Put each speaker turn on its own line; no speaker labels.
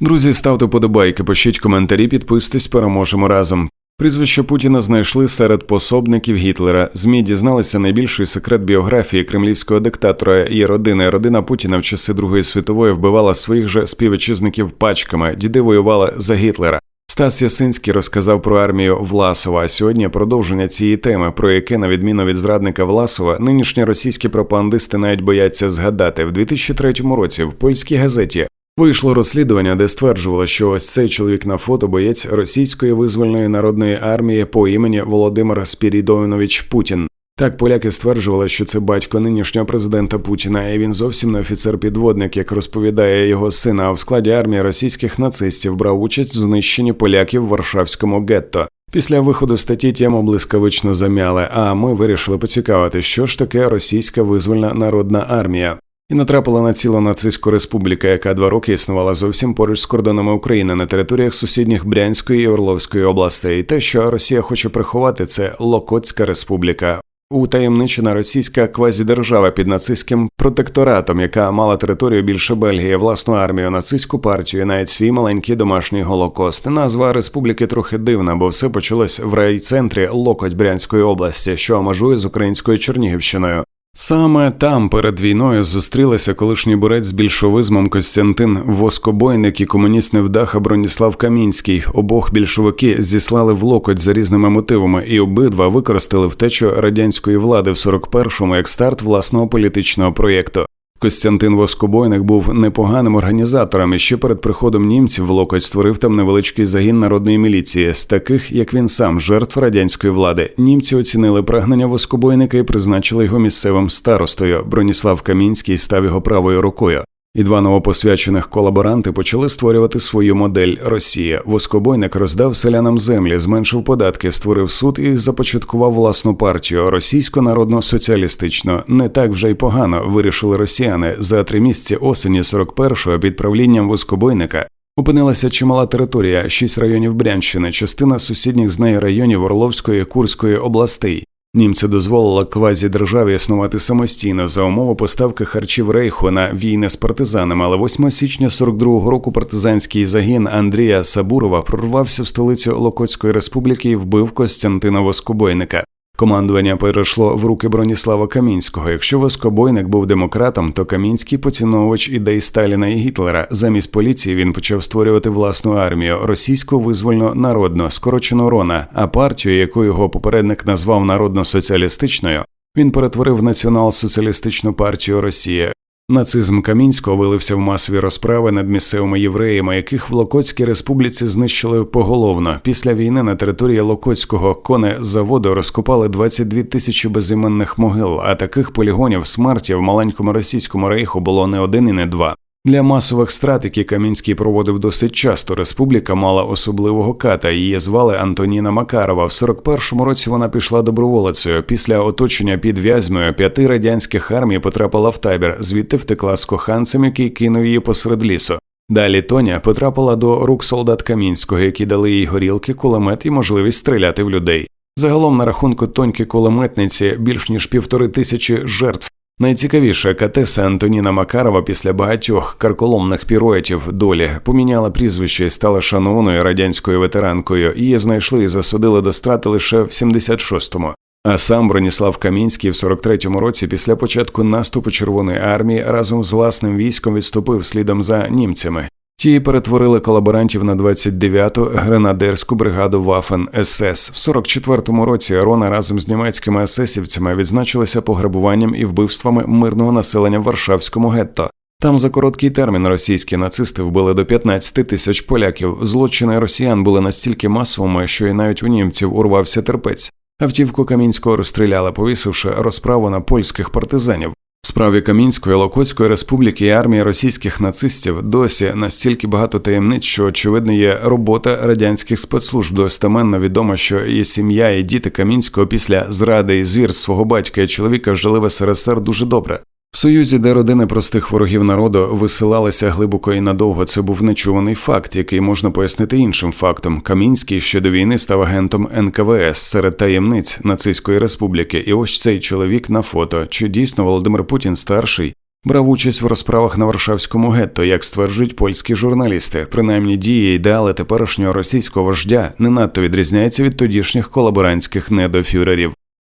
Друзі, ставте подобайки, пишіть коментарі, підписуйтесь, переможемо разом. Прізвище Путіна знайшли серед пособників Гітлера. Змі дізналися найбільший секрет біографії кремлівського диктатора і родини. Родина Путіна в часи Другої світової вбивала своїх же співвітчизників пачками. Діди воювали за Гітлера. Стас Ясинський розказав про армію Власова. А сьогодні продовження цієї теми, про яке, на відміну від зрадника Власова, нинішні російські пропагандисти навіть бояться згадати в 2003 році в польській газеті. Вийшло розслідування, де стверджувало, що ось цей чоловік на фото боєць російської визвольної народної армії по імені Володимир Спірідонович Путін. Так поляки стверджували, що це батько нинішнього президента Путіна, і він зовсім не офіцер-підводник, як розповідає його син, а в складі армії російських нацистів брав участь в знищенні поляків в Варшавському гетто. Після виходу статті тему блискавично замяли. А ми вирішили поцікавити, що ж таке російська визвольна народна армія. І натрапила на цілу нацистську республіка, яка два роки існувала зовсім поруч з кордонами України на територіях сусідніх Брянської і Орловської областей. І те, що Росія хоче приховати, це Локотська республіка. Утаємничена російська квазідержава під нацистським протекторатом, яка мала територію більше Бельгії, власну армію, нацистську партію, і навіть свій маленький домашній голокост. Назва республіки трохи дивна, бо все почалось в райцентрі Локоть Брянської області, що межує з українською Чернігівщиною. Саме там перед війною зустрілися колишній борець з більшовизмом Костянтин Воскобойник і комуніст невдаха Броніслав Камінський. Обох більшовики зіслали в локоть за різними мотивами, і обидва використали втечу радянської влади в 41-му як старт власного політичного проєкту. Костянтин Воскобойник був непоганим організатором і ще перед приходом німців Локоть створив там невеличкий загін народної міліції, з таких як він сам, жертв радянської влади. Німці оцінили прагнення Воскобойника і призначили його місцевим старостою. Броніслав Камінський став його правою рукою. І два новопосвячених колаборанти почали створювати свою модель Росія. Воскобойник роздав селянам землі, зменшив податки, створив суд і започаткував власну партію російсько народно соціалістичну Не так вже й погано вирішили росіяни за три місяці осені 41-го під правлінням Воскобойника. Опинилася чимала територія, шість районів Брянщини, частина сусідніх з нею районів Орловської Курської областей. Німці дозволили квазі державі існувати самостійно за умови поставки харчів рейху на війни з партизанами. Але 8 січня 42-го року партизанський загін Андрія Сабурова прорвався в столицю Локотської республіки і вбив Костянтина Воскобойника. Командування перейшло в руки Броніслава Камінського. Якщо Воскобойник був демократом, то Камінський поціновувач ідей Сталіна і Гітлера. Замість поліції він почав створювати власну армію російську визвольно народну, скорочену Рона, а партію, яку його попередник назвав народно-соціалістичною, він перетворив націонал-соціалістичну партію Росії. Нацизм Камінського вилився в масові розправи над місцевими євреями, яких в Локотській республіці знищили поголовно. Після війни на території Локотського конезаводу розкопали 22 тисячі безіменних могил, а таких полігонів смерті в маленькому російському рейху було не один і не два. Для масових страт, які Камінський проводив досить часто, республіка мала особливого ката. Її звали Антоніна Макарова. В 41-му році вона пішла доброволицею. Після оточення під в'язьмою п'яти радянських армій потрапила в табір, звідти втекла з коханцем, який кинув її посеред лісу. Далі Тоня потрапила до рук солдат Камінського, які дали їй горілки, кулемет і можливість стріляти в людей. Загалом на рахунку тоньки кулеметниці більш ніж півтори тисячі жертв. Найцікавіше катеса Антоніна Макарова після багатьох карколомних піруетів долі поміняла прізвище і стала шанованою радянською ветеранкою. Її знайшли і засудили до страти лише в 76-му. А сам Броніслав Камінський в 43-му році, після початку наступу Червоної армії, разом з власним військом відступив слідом за німцями. Ті перетворили колаборантів на 29-ту гренадерську бригаду Вафен СС. В 44-му році Рона разом з німецькими есесівцями відзначилися пограбуванням і вбивствами мирного населення в Варшавському гетто. Там за короткий термін російські нацисти вбили до 15 тисяч поляків. Злочини росіян були настільки масовими, що і навіть у німців урвався терпець. Автівку Камінського розстріляли, повісивши розправу на польських партизанів. Справі Камінської Локотської республіки і армії російських нацистів досі настільки багато таємниць, що очевидно є робота радянських спецслужб. Достеменно відомо, що і сім'я, і діти Камінського після зради і звір свого батька і чоловіка жили в СРСР дуже добре. В Союзі, де родини простих ворогів народу висилалися глибоко і надовго, це був нечуваний факт, який можна пояснити іншим фактом. Камінський ще до війни став агентом НКВС серед таємниць Нацистської республіки. І ось цей чоловік на фото. Чи дійсно Володимир Путін старший Брав участь в розправах на Варшавському гетто, як стверджують польські журналісти. Принаймні дії ідеали теперішнього російського вождя не надто відрізняються від тодішніх колаборантських недофюрерів.